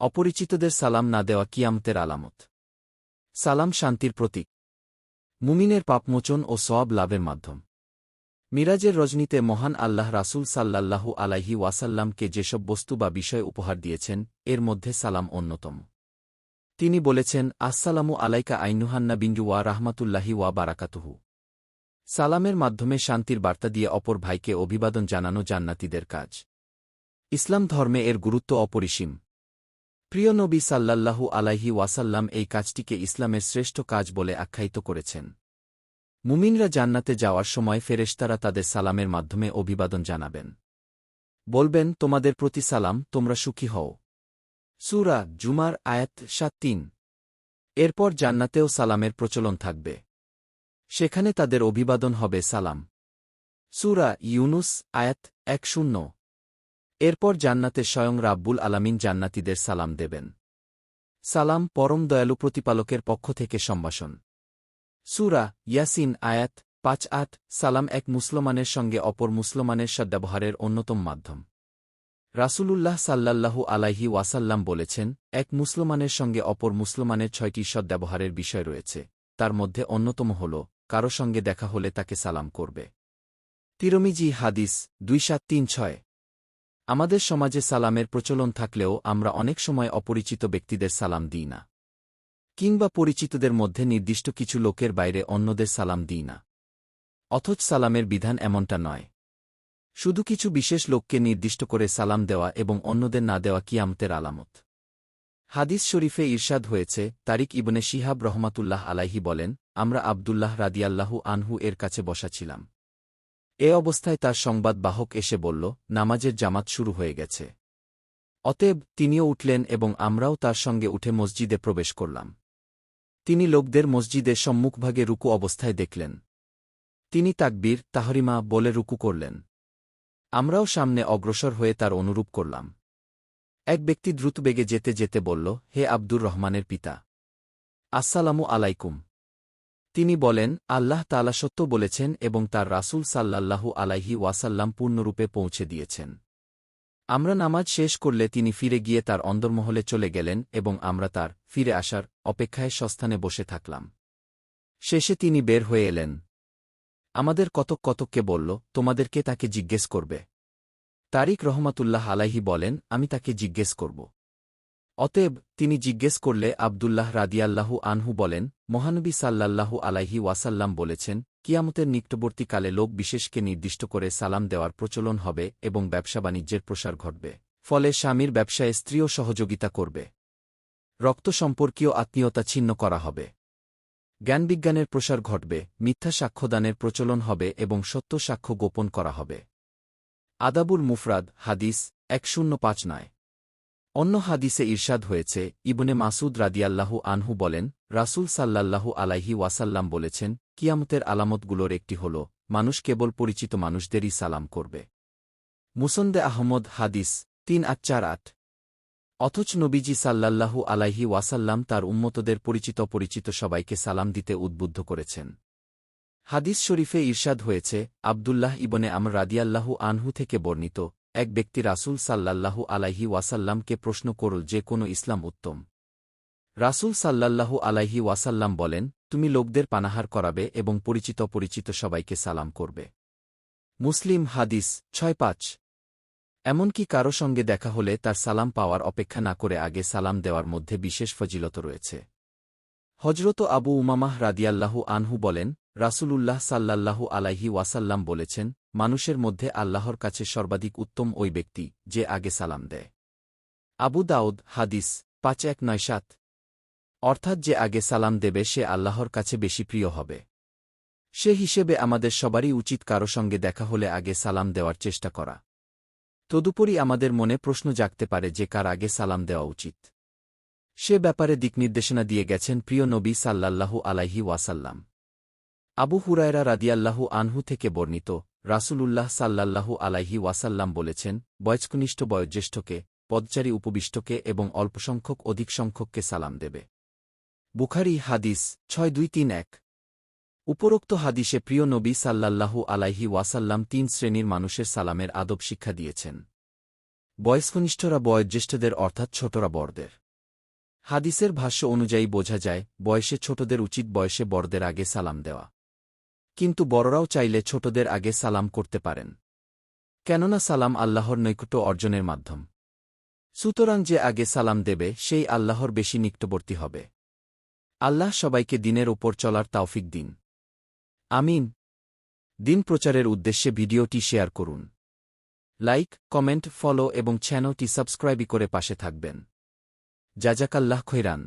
অপরিচিতদের সালাম না দেওয়া কিয়ামতের আলামত। সালাম শান্তির প্রতীক। মুমিনের পাপমোচন ও সওয়াব লাভের মাধ্যম। মিরাজের রজনীতে মহান আল্লাহ রাসূল সাল্লাল্লাহু আলাইহি ওয়াসাল্লামকে যেসব বস্তু বা বিষয় উপহার দিয়েছেন, এর মধ্যে সালাম অন্যতম। তিনি বলেছেন, আসসালামু আলাইকা আইনুহান্না বিঞ্জু ওয়া রাহমাতুল্লাহি ওয়া বারাকাতুহু। সালামের মাধ্যমে শান্তির বার্তা দিয়ে অপর ভাইকে অভিবাদন জানানো জান্নাতিদের কাজ। ইসলাম ধর্মে এর গুরুত্ব অপরিসীম। প্রিয় নবী সাল্লাল্লাহু আলাইহি ওয়াসাল্লাম এই কাজটিকে ইসলামের শ্রেষ্ঠ কাজ বলে আখ্যায়িত করেছেন। মুমিনরা জান্নাতে যাওয়ার সময় ফেরেশতারা তাদের সালামের মাধ্যমে অভিবাদন জানাবেন। বলবেন, তোমাদের প্রতি সালাম, তোমরা সুখী হও। সুরা জুমার আয়াত সাত তিন। এরপর জান্নাতেও সালামের প্রচলন থাকবে। সেখানে তাদের অভিবাদন হবে সালাম। সুরা ইউনুস আয়াত এক শূন্য। এরপর জান্নাতে স্বয়ং রাব্বুল আলামিন জান্নাতিদের সালাম দেবেন। সালাম পরম দয়ালু প্রতিপালকের পক্ষ থেকে সম্ভাষণ। সুরা ইয়াসিন আয়াত পাঁচ আট সালাম এক মুসলমানের সঙ্গে অপর মুসলমানের সদ্ব্যবহারের অন্যতম মাধ্যম। রাসূলুল্লাহ সাল্লাল্লাহু আলাইহি ওয়াসাল্লাম বলেছেন, এক মুসলমানের সঙ্গে অপর মুসলমানের ছয়টি সদ্ব্যবহারের বিষয় রয়েছে, তার মধ্যে অন্যতম হল, কারও সঙ্গে দেখা হলে তাকে সালাম করবে। তিরমিজি হাদিস দুই সাত তিন ছয় আমাদের সমাজে সালামের প্রচলন থাকলেও আমরা অনেক সময় অপরিচিত ব্যক্তিদের সালাম দিই না। কিংবা পরিচিতদের মধ্যে নির্দিষ্ট কিছু লোকের বাইরে অন্যদের সালাম দিই না। অথচ সালামের বিধান এমনটা নয়। শুধু কিছু বিশেষ লোককে নির্দিষ্ট করে সালাম দেওয়া এবং অন্যদের না দেওয়া কিয়ামতের আলামত। হাদিস শরীফে ইরশাদ হয়েছে, তারিক ইবনে শিহাব রহমাতুল্লাহ আলাইহি বলেন, আমরা আবদুল্লাহ রাদিয়াল্লাহু আনহু এর কাছে বসা ছিলাম। এ অবস্থায় তার সংবাদ বাহক এসে বলল, নামাজের জামাত শুরু হয়ে গেছে। অতএব তিনিও উঠলেন এবং আমরাও তার সঙ্গে উঠে মসজিদে প্রবেশ করলাম। তিনি লোকদের মসজিদের সম্মুখভাগে রুকু অবস্থায় দেখলেন। তিনি তাকবীর, তাহরিমা বলে রুকু করলেন। আমরাও সামনে অগ্রসর হয়ে তার অনুরূপ করলাম। এক ব্যক্তি দ্রুতবেগে যেতে যেতে বলল, হে আব্দুর রহমানের পিতা। আসসালামু আলাইকুম। তিনি বলেন, আল্লাহ তালা সত্য বলেছেন এবং তার রাসূল সাল্লাল্লাহু আলাইহি ওয়াসাল্লাম পূর্ণরূপে পৌঁছে দিয়েছেন। আমরা নামাজ শেষ করলে তিনি ফিরে গিয়ে তার অন্দরমহলে চলে গেলেন এবং আমরা তার ফিরে আসার অপেক্ষায় সস্থানে বসে থাকলাম। শেষে তিনি বের হয়ে এলেন। আমাদের কতক কতককে বলল তোমাদেরকে তাকে জিজ্ঞেস করবে? তারিক রহমাতুল্লাহ আলাইহি বলেন, আমি তাকে জিজ্ঞেস করব। অতএব তিনি জিজ্ঞেস করলে আবদুল্লাহ রাদিয়াল্লাহু আনহু বলেন, মহানবী সাল্লাল্লাহু আলাইহি ওয়াসাল্লাম বলেছেন, কিয়ামতের নিকটবর্তীকালে লোক বিশেষকে নির্দিষ্ট করে সালাম দেওয়ার প্রচলন হবে এবং ব্যবসা বাণিজ্যের প্রসার ঘটবে। ফলে স্বামীর ব্যবসায় স্ত্রীও সহযোগিতা করবে। রক্ত সম্পর্কীয় আত্মীয়তা ছিন্ন করা হবে। জ্ঞানবিজ্ঞানের প্রসার ঘটবে, মিথ্যা সাক্ষ্যদানের প্রচলন হবে এবং সত্য সাক্ষ্য গোপন করা হবে। আদাবুল মুফরাদ, হাদিস, এক শূন্য পাঁচ নয়। অন্য হাদিসে ইরশাদ হয়েছে, ইবনে মাসুদ রাদিয়াল্লাহু আনহু বলেন, রাসূল সাল্লাল্লাহু আলাইহি ওয়াসাল্লাম বলেছেন, কিয়ামতের আলামতগুলোর একটি হল, মানুষ কেবল পরিচিত মানুষদেরই সালাম করবে। মুসন্দে আহমদ, হাদিস, তিন আট চার আট। অথচ নবীজি সাল্লাল্লাহু আলাইহি ওয়াসাল্লাম তার উম্মতদের পরিচিত পরিচিত সবাইকে সালাম দিতে উদ্বুদ্ধ করেছেন। হাদিস শরীফে ঈর্ষাদ হয়েছে, আবদুল্লাহ ইবনে আমর রাদিয়াল্লাহু আনহু থেকে বর্ণিত এক ব্যক্তি রাসূল সাল্লাল্লাহু আলাইহি ওয়াসাল্লামকে প্রশ্ন করল যে কোনো ইসলাম উত্তম। রাসূল সাল্লাল্লাহু আলাইহি ওয়াসাল্লাম বলেন, তুমি লোকদের পানাহার করাবে এবং পরিচিত পরিচিত সবাইকে সালাম করবে। মুসলিম হাদিস ছয় পাঁচ। এমনকি কারও সঙ্গে দেখা হলে তার সালাম পাওয়ার অপেক্ষা না করে আগে সালাম দেওয়ার মধ্যে বিশেষ ফজিলত রয়েছে। হজরত আবু উমামাহ রাদিয়াল্লাহু আনহু বলেন, রাসূলুল্লাহ সাল্লাল্লাহু আলাইহি ওয়াসাল্লাম বলেছেন মানুষের মধ্যে আল্লাহর কাছে সর্বাধিক উত্তম ওই ব্যক্তি, যে আগে সালাম দেয়। আবু দাউদ, হাদিস, পাঁচ এক নয় সাত। অর্থাৎ যে আগে সালাম দেবে, সে আল্লাহর কাছে বেশি প্রিয় হবে। সে হিসেবে আমাদের সবারই উচিত কারও সঙ্গে দেখা হলে আগে সালাম দেওয়ার চেষ্টা করা। তদুপরি আমাদের মনে প্রশ্ন জাগতে পারে যে কার আগে সালাম দেওয়া উচিত। সে ব্যাপারে দিকনির্দেশনা দিয়ে গেছেন প্রিয় নবী সাল্লাল্লাহু আলাইহি ওয়াসাল্লাম। আবু হুরায়রা রাদিয়াল্লাহু আনহু থেকে বর্ণিত রাসূলুল্লাহ সাল্লাল্লাহু আলাইহি ওয়াসাল্লাম বলেছেন, বয়স্কনিষ্ঠ বয়োজ্যেষ্ঠকে, পদচারী উপবিষ্টকে এবং অল্পসংখ্যক অধিক সংখ্যককে সালাম দেবে। বুখারি হাদিস ছয় দুই তিন এক। উপরোক্ত হাদিসে প্রিয় নবী সাল্লাল্লাহু আলাইহি ওয়াসাল্লাম তিন শ্রেণির মানুষের সালামের আদব শিক্ষা দিয়েছেন। বয়স্কনিষ্ঠরা বয়োজ্যেষ্ঠদের অর্থাৎ ছোটরা বড়দের। হাদিসের ভাষ্য অনুযায়ী বোঝা যায়, বয়সে ছোটদের উচিত বয়সে বড়দের আগে সালাম দেওয়া। কিন্তু বড়রাও চাইলে ছোটদের আগে সালাম করতে পারেন। কেননা সালাম আল্লাহর নৈকট্য অর্জনের মাধ্যম। সুতরাং যে আগে সালাম দেবে, সেই আল্লাহর বেশি নিকটবর্তী হবে। আল্লাহ সবাইকে দিনের ওপর চলার তাওফিক দিন। আমিন। দিন প্রচারের উদ্দেশ্যে ভিডিওটি শেয়ার করুন। লাইক, কমেন্ট, ফলো এবং চ্যানেলটি সাবস্ক্রাইবই করে পাশে থাকবেন। জাজাকাল্লাহ খৈরান।